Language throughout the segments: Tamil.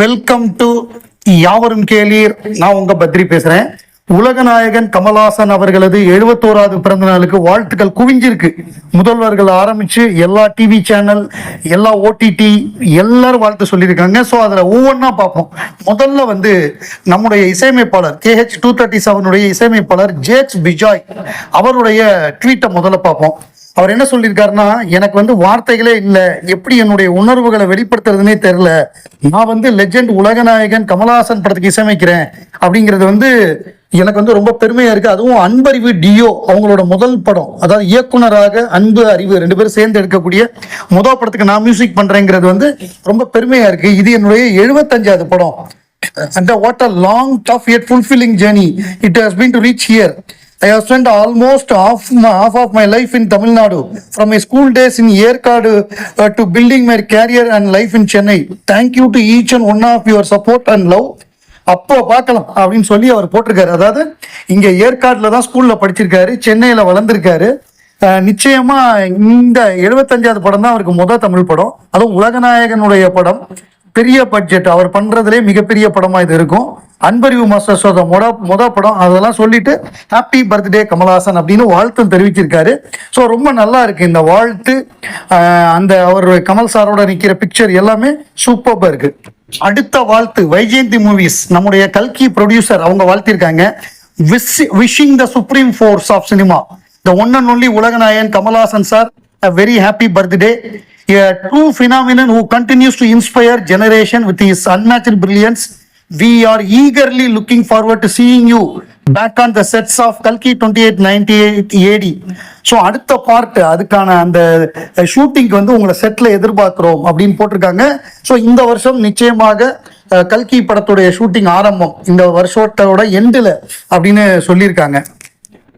வெல்கம் டு யாவரும் கேளீர். நான் உங்க பத்ரி பேசுறேன். உலகநாயகன் கமல்ஹாசன் அவர்களது எழுபத்தோராவது பிறந்த நாளுக்கு வாழ்த்துக்கள் குவிஞ்சிருக்கு. முதல்வர்கள் ஆரம்பிச்சு எல்லா டிவி சேனல் எல்லா ஓடிடி எல்லாரும் வாழ்த்து சொல்லியிருக்காங்க. ஸோ அதில் ஒவ்வொன்றா பார்ப்போம். முதல்ல வந்து நம்முடைய இசையமைப்பாளர் கேஹெச் டூ தேர்ட்டி செவனுடைய இசையமைப்பாளர் ஜேக்ஸ் பிஜாய் அவருடைய ட்வீட்டை முதல்ல பார்ப்போம். அவர் என்ன சொல்லியிருக்காருன்னா எனக்கு வந்து வார்த்தைகளே இல்லை. எப்படி என்னுடைய உணர்வுகளை வெளிப்படுத்துறதுனே தெரில நான் வந்து லெஜெண்ட் உலகநாயகன் கமலஹாசன் படத்துக்கு இசையமைக்கிறேன் அப்படிங்கிறது வந்து எனக்கு வந்து ரொம்ப பெருமையா இருக்கு. அதுவும் அன்பறிவு டியோ அவங்களோட முதல் படம். அதாவது இயக்குனராக அன்பு அறிவு ரெண்டு பேரும் சேர்ந்து எடுக்கக்கூடிய முதல் படத்துக்கு நான் மியூசிக் பண்றேங்கிறது வந்து ரொம்ப பெருமையா இருக்கு. இது என்னுடைய எழுபத்தஞ்சாவது படம். அந்த what a long tough yet fulfilling journey it has been to reach here I have spent almost half half of my life in Tamil Nadu from my school days in Yercaud to building my career and life in Chennai thank you to each and one of your support and love அப்போ பார்க்கலாம் அப்படின்னு சொல்லி அவர் போட்டிருக்காரு. அதாவது இங்கே ஏற்காடில் தான் ஸ்கூலில் படிச்சிருக்காரு சென்னையில் வளர்ந்துருக்காரு. நிச்சயமா இந்த எழுபத்தஞ்சாவது படம் தான் அவருக்கு முதல் தமிழ் படம். அதுவும் உலகநாயகனுடைய படம். பெரிய பட்ஜெட் அவர் பண்றதுலே மிகப்பெரிய படமா இது இருக்கும். அன்பறிவு மாஸ்டர் சோத மொட மொத படம் அதெல்லாம் சொல்லிட்டு ஹாப்பி பர்த்டே கமலஹாசன் அப்படின்னு வாழ்த்தும் தெரிவிச்சிருக்காரு. ஸோ ரொம்ப நல்லா இருக்கு இந்த வாழ்த்து. அந்த அவர் கமல் சாரோட நிக்கிற பிக்சர் எல்லாமே சூப்பராக இருக்கு. அடுத்த வாழ்த்து வைஜெயந்தி மூவிஸ் நம்முடைய கல்கி ப்ரொடியூசர் அவங்க வாழ்த்திருக்காங்க. Wishing the supreme force of cinema the one and only Ulaganayagan Kamal Haasan sir a very happy birthday a true phenomenon who continues to inspire generation with his unmatched brilliance. We are eagerly looking forward to seeing you back on the sets of Kalki 2898 AD so அடுத்த பார்ட் அதுக்கான அந்த ஷூட்டிங்க்கு வந்து உங்களை செட்டில் எதிர்பார்க்குறோம் அப்படின்னு போட்டிருக்காங்க. ஸோ இந்த வருஷம் நிச்சயமாக கல்கி படத்துடைய ஷூட்டிங் ஆரம்பம் இந்த வருஷத்தோட எண்டில் அப்படின்னு சொல்லியிருக்காங்க.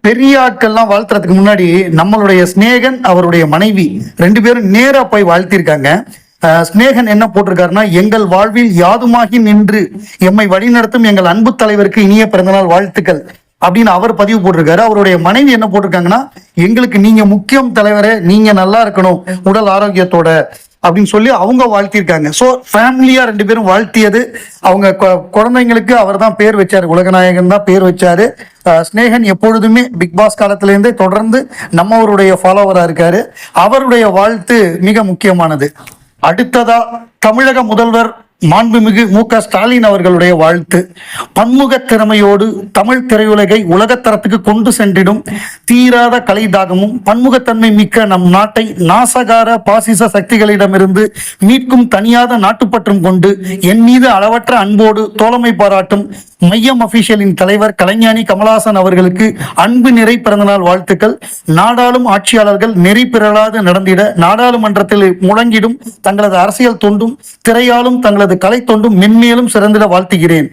பெரிய ஆட்கள்லாம் வாழ்த்துறதுக்கு முன்னாடி நம்மளுடைய ஸ்நேகன் அவருடைய மனைவி ரெண்டு பேரும் நேராக போய் வாழ்த்திருக்காங்க. ஸ்னேகன் என்ன போட்டிருக்காருன்னா எங்கள் வாழ்வில் யாதுமாகி நின்று எம்மை வழிநடத்தும் எங்கள் அன்பு தலைவருக்கு இனிய பிறந்தநாள் வாழ்த்துக்கள் அப்படின்னு அவர் பதிவு போட்டிருக்காரு. அவருடைய மனைவி என்ன போட்டிருக்காங்கன்னா எங்களுக்கு நீங்க முக்கியம் தலைவரே நீங்க நல்லா இருக்கணும் உடல் ஆரோக்கியத்தோட அப்படின்னு சொல்லி அவங்க வாழ்த்தியிருக்காங்க. ஸோ ஃபேமிலியா ரெண்டு பேரும் வாழ்த்தியது. அவங்க கொ- குழந்தைங்களுக்கு அவர் தான் பேர் வச்சாரு. உலகநாயகன் தான் பேர் வச்சாரு. ஸ்னேகன் எப்பொழுதுமே பிக் பாஸ் காலத்திலேருந்தே தொடர்ந்து நம்மவருடைய ஃபாலோவராக இருக்காரு. அவருடைய வாழ்த்து மிக முக்கியமானது. அடுத்ததா தமிழக முதல்வர் மாண்புமிகு மு க ஸ்டாலின் அவர்களுடைய வாழ்த்து. பன்முக திறமையோடு தமிழ் திரையுலகை உலகத்தரத்துக்கு கொண்டு சென்றிடும் தீராத கலை தாகமும் பன்முகத்தன்மை மிக்க நம் நாட்டை நாசகார பாசிச சக்திகளிடமிருந்து மீட்கும் தனியாத நாட்டுப்பற்றும் கொண்டு என் மீது அளவற்ற அன்போடு தோழமை பாராட்டும் மையம் அபிஷியலின் தலைவர் கலைஞானி கமலஹாசன் அவர்களுக்கு அன்பு நிறை பிறந்தநாள் வாழ்த்துக்கள். நாடாளும் ஆட்சியாளர்கள் நெறி பிறழாது நடந்திட நாடாளுமன்றத்தில் முழங்கிடும் தங்களது அரசியல் தொண்டும் திரையாலும் தங்களது கலை தொண்டும் மென்மேலும் சிறந்திட வாழ்த்துகிறேன்.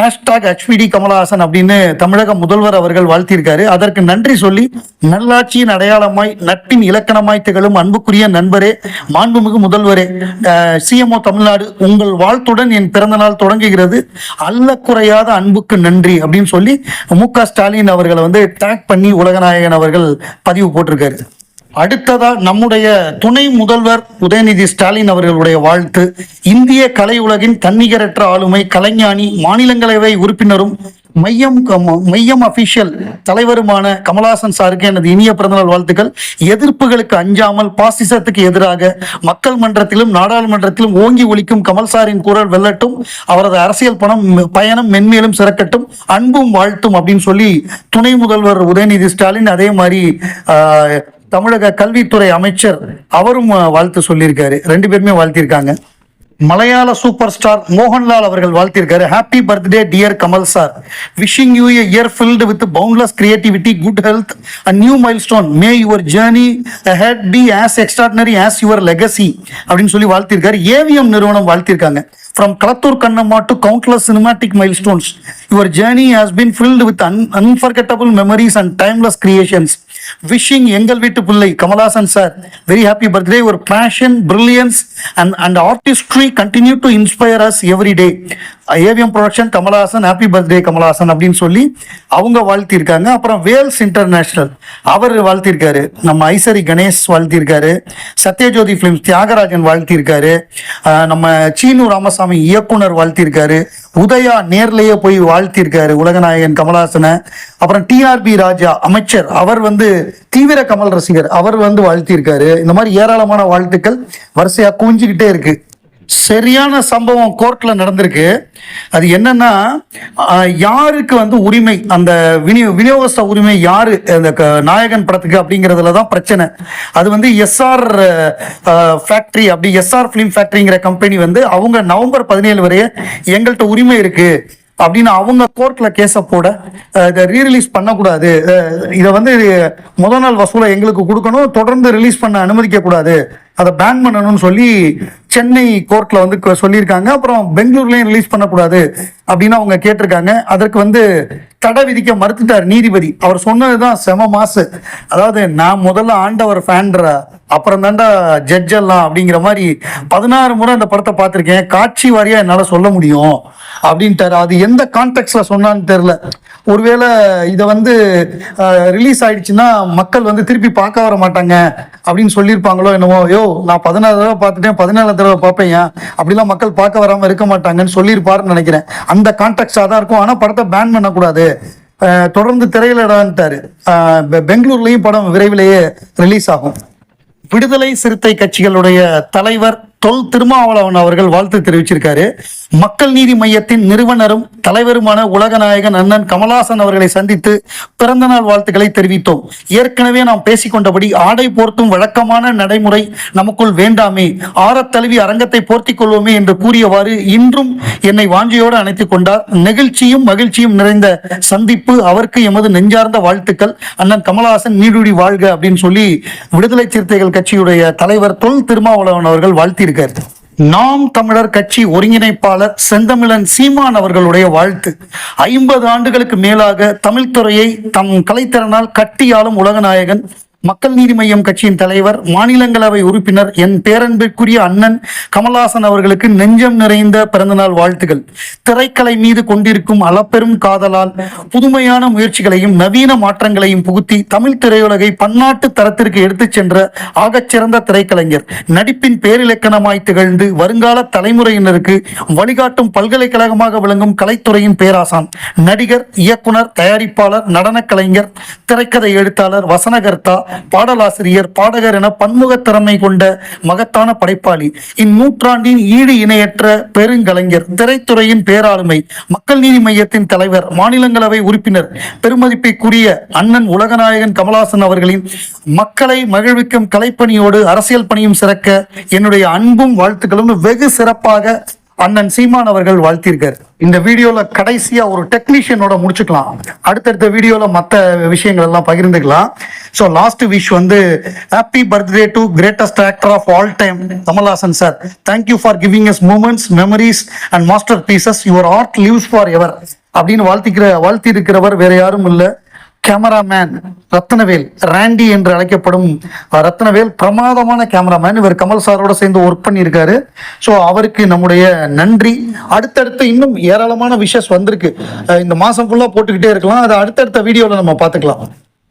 ஹேஷ்டாக் ஹெச்பிடி கமலஹாசன் அப்படின்னு தமிழக முதல்வர் அவர்கள் வாழ்த்தியிருக்காரு. அதற்கு நன்றி சொல்லி நல்லாட்சியின் அடையாளமாய் நட்பின் இலக்கணமாய் திகழும் அன்புக்குரிய நண்பரே மாண்புமிகு முதல்வரே சிஎம்ஓ தமிழ்நாடு உங்கள் வாழ்த்துடன் என் பிறந்த நாள் தொடங்குகிறது. அல்ல குறையாத அன்புக்கு நன்றி அப்படின்னு சொல்லி மு க ஸ்டாலின் அவர்களை வந்து டேக் பண்ணி உலகநாயகன் அவர்கள் பதிவு போட்டிருக்காரு. அடுத்ததா நம்முடைய துணை முதல்வர் உதயநிதி ஸ்டாலின் அவர்களுடைய வாழ்த்து. இந்திய கலை உலகின் தன்னிகரற்ற ஆளுமை கலைஞானி மாநிலங்களவை உறுப்பினரும் மையம் மையம் அபிஷியல் தலைவருமான கமலஹாசன் சாருக்கு எனது இனிய பிறந்தநாள் வாழ்த்துக்கள். எதிர்ப்புகளுக்கு அஞ்சாமல் பாசிசத்துக்கு எதிராக மக்கள் மன்றத்திலும் நாடாளுமன்றத்திலும் ஓங்கி ஒழிக்கும் கமல் சாரின் குரல் வெல்லட்டும். அவரது அரசியல் பணம் பயணம் மென்மேலும் சிறக்கட்டும். அன்பும் வாழ்த்தும் அப்படின்னு சொல்லி துணை முதல்வர் உதயநிதி ஸ்டாலின் அதே மாதிரி தமிழக கல்வித்துறை அமைச்சர் அவரும் வாழ்த்து சொல்லியிருக்காரு. ரெண்டு பேருமே வாழ்த்திருக்காங்க மலையாள சூப்பர் ஸ்டார் மோகன்லால் அவர்கள் வாழ்த்திருக்காரு happy birthday dear Kamal sir wishing you a year filled with boundless creativity good health and new milestone may your journey ahead be as extraordinary as your legacy அப்படின்னு சொல்லி வாழ்த்திருக்காரு ஏவிஎம் நிறுவனம் வாழ்த்திருக்காங்க from Kalathur Kannamma to countless cinematic milestones your journey has been filled with un- unforgettable memories and timeless creations. Wishing எங்கள் வீட்டு பிள்ளை Kamal Haasan sir very happy birthday your passion brilliance and and artistry continue to inspire us every day AVM production Kamal Haasan happy birthday Kamal Haasan அப்படின்னு சொல்லி அவங்க வாழ்த்தியிருக்காங்க அப்புறம் வேல்ஸ் இன்டர்நேஷனல் அவர் வாழ்த்திருக்காரு. நம்ம ஐசரி கணேஷ் வாழ்த்தியிருக்காரு சத்யஜோதி ஃபிலிம்ஸ் தியாகராஜன் வாழ்த்திருக்காரு. நம்ம சீனு ராமசாமி ராமசாமி இயக்குனர் வாழ்த்திருக்காரு. உதயா நேர்லயே போய் வாழ்த்திருக்காரு உலகநாயகன் கமலஹாசனை. அப்புறம் டிஆர்பி ராஜா அமைச்சர் அவர் வந்து தீவிர கமல் ரசிகர் அவர் வந்து வாழ்த்திருக்காரு. இந்த மாதிரி ஏராளமான வாழ்த்துக்கள். வரிசையா குவிஞ்சுக்கிட்டே இருக்கு. சரியான சம்பவம் கோர்ட்டில் நடந்திருக்கு. அது என்னன்னா யாருக்கு வந்து உரிமை அந்த விநியோ விநியோகஸ்த உரிமை யாரு அந்த க- நாயகன் படத்துக்கு அப்படிங்கிறதுல தான் பிரச்சனை. அது வந்து எஸ்ஆர் ஃபேக்டரி அப்படி எஸ்ஆர் ஃபிலிம் ஃபேக்டரிங்கிற கம்பெனி வந்து அவங்க நவம்பர் பதினேழு வரைய எங்கள்கிட்ட உரிமை இருக்கு அப்படின்னு அவங்க கோர்ட்ல கேஸை போட இதை ரீரிலீஸ் பண்ணக்கூடாது. இதை வந்து முதல் நாள் வசூலை எங்களுக்கு கொடுக்கணும் தொடர்ந்து ரிலீஸ் பண்ண அனுமதிக்க கூடாது அதை பேன் பண்ணணும்னு சொல்லி சென்னை கோர்ட்ல வந்து சொல்லியிருக்காங்க. அப்புறம் பெங்களூர்லயும் ரிலீஸ் பண்ணக்கூடாது. அப்படின்னு அவங்க கேட்டிருக்காங்க. அதற்கு வந்து தடை விதிக்க மறுத்துட்டார் நீதிபதி. அவர் சொன்னதுதான் செம மாசு. அதாவது நான் முதல்ல ஆண்டவர் ஃபேன்ற அப்புறம் தாண்டா ஜட்ஜ் எல்லாம் அப்படிங்கிற மாதிரி பதினாறு முறை அந்த படத்தை பார்த்திருக்கேன். காட்சி வாரியா என்னால சொல்ல முடியும். அப்படின்ட்டாரு. அது எந்த கான்டெக்ட்ல சொன்னான்னு தெரியல. ஒருவேளை இதை வந்து ரிலீஸ் ஆயிடுச்சுன்னா மக்கள் வந்து திருப்பி பார்க்க வர மாட்டாங்க அப்படின்னு சொல்லியிருப்பாங்களோ என்னவோ. யோ நான் பதினாறு தடவை பார்த்துட்டேன் பதினேழு தடவை பார்ப்பேன் அப்படிலாம் மக்கள் பார்க்க வராமல் இருக்க மாட்டாங்கன்னு சொல்லியிருப்பாருன்னு நினைக்கிறேன். அந்த கான்டெக்ட்ஸாக தான் இருக்கும். ஆனால் படத்தை பேன் பண்ணக்கூடாது. தொடர்ந்து திரையிலடான்ட்டாரு அஹ், பெ- பெங்களூர்லயும் படம் விரைவிலேயே ரிலீஸ் ஆகும். விடுதலை சிறுத்தை கட்சிகளுடைய தலைவர் தொல் திருமாவளவன் அவர்கள் வாழ்த்து தெரிவிச்சிருக்காரு. மக்கள் நீதி மையத்தின் நிறுவனரும் தலைவருமான உலகநாயகன் அண்ணன் கமலாசன் அவர்களை சந்தித்து பிறந்தநாள் வாழ்த்துக்களை தெரிவித்தோம். ஏற்கனவே நாம் பேசிக்கொண்டபடி ஆடை போர்த்தும் வழக்கமான நடைமுறை நமக்குள் வேண்டாமே. ஆரத்தழுவி அரங்கத்தை போர்த்திக் கொள்வோமே என்று கூறியவாறு இன்றும் என்னை வாஞ்சியோடு அணைத்துக் கொண்டார். நெகிழ்ச்சியும் மகிழ்ச்சியும் நிறைந்த சந்திப்பு அவருக்கு எமது நெஞ்சார்ந்த வாழ்த்துக்கள். அண்ணன் கமலஹாசன் நீடுடி வாழ்க அப்படின்னு சொல்லி விடுதலை சிறுத்தைகள் கட்சியுடைய தலைவர் தொல் திருமாவளவன் அவர்கள் வாழ்த்தியிருக்கிறார் நாம் தமிழர் கட்சி ஒருங்கிணைப்பாளர் செந்தமிழன் சீமான் அவர்களுடைய வாழ்த்து. ஐம்பது ஆண்டுகளுக்கு மேலாக தமிழ்துறையை தம் கலைத்திறனால் கட்டியாளும் உலகநாயகன் மக்கள் நீதி மய்யம் கட்சியின் தலைவர் மாநிலங்களவை உறுப்பினர் என் பேரன்பிற்குரிய அண்ணன் கமல்ஹாசன் அவர்களுக்கு நெஞ்சம் நிறைந்த பிறந்தநாள் வாழ்த்துகள் திரைக்கலை மீது கொண்டிருக்கும் அளப்பெரும் காதலால் புதுமையான முயற்சிகளையும் நவீன மாற்றங்களையும் புகுத்தி தமிழ் திரையுலகை பன்னாட்டு தரத்திற்கு எடுத்துச் சென்ற ஆகச்சிறந்த திரைக்கலைஞர். நடிப்பின் பேரிலக்கணமாய் திகழ்ந்து வருங்கால தலைமுறையினருக்கு வழிகாட்டும் பல்கலைக்கழகமாக விளங்கும் கலைத்துறையின் பேராசான். நடிகர் இயக்குனர் தயாரிப்பாளர் நடனக் கலைஞர் திரைக்கதை எழுத்தாளர் வசனகர்த்தா பாடலாசிரியர் பாடகர் என பன்முக திறமை கொண்ட மகத்தான படைப்பாளி. இந்நூற்றாண்டின் ஈடு இணையற்ற பெருங்கலைஞர் திரைத்துறையின் பேராளுமை மக்கள் நீதி மையத்தின் தலைவர் மாநிலங்களவை உறுப்பினர் பெருமதிப்பைக்குரிய அண்ணன் உலகநாயகன் கமலாசன் அவர்களின் மக்களை மகிழ்விக்கும் கலைப்பணியோடு அரசியல் பணியும் சிறக்க என்னுடைய அன்பும் வாழ்த்துக்களும் வெகு சிறப்பாக அண்ணன் சீமான் அவர்கள் வாழ்த்தியிருக்கார். இந்த வீடியோல கடைசியா ஒரு டெக்னீஷியனோட முடிச்சுக்கலாம். அடுத்தடுத்த வீடியோல மற்ற விஷயங்கள் எல்லாம் பகிர்ந்துக்கலாம். ஸோ லாஸ்ட் விஷ் வந்து happy birthday to greatest actor of all time Kamal Haasan sir thank you for giving us moments memories and masterpieces your art lives forever அப்படின்னு வாழ்த்திக்கிற வாழ்த்தி இருக்கிறவர் வேற யாரும் இல்லை. கேமராமேன் ரத்னவேல் ராண்டி என்று அழைக்கப்படும் ரத்னவேல் பிரமாதமான கேமராமேன் இவர் கமல் சாரோட சேர்ந்து ஒர்க் பண்ணியிருக்காரு. ஸோ அவருக்கு நம்முடைய நன்றி. அடுத்தடுத்து இன்னும் ஏராளமான விஷஸ் வந்திருக்கு. இந்த மாதம் ஃபுல்லாக போட்டுக்கிட்டே இருக்கலாம். அதை அடுத்தடுத்த வீடியோவில் நம்ம பார்த்துக்கலாம்.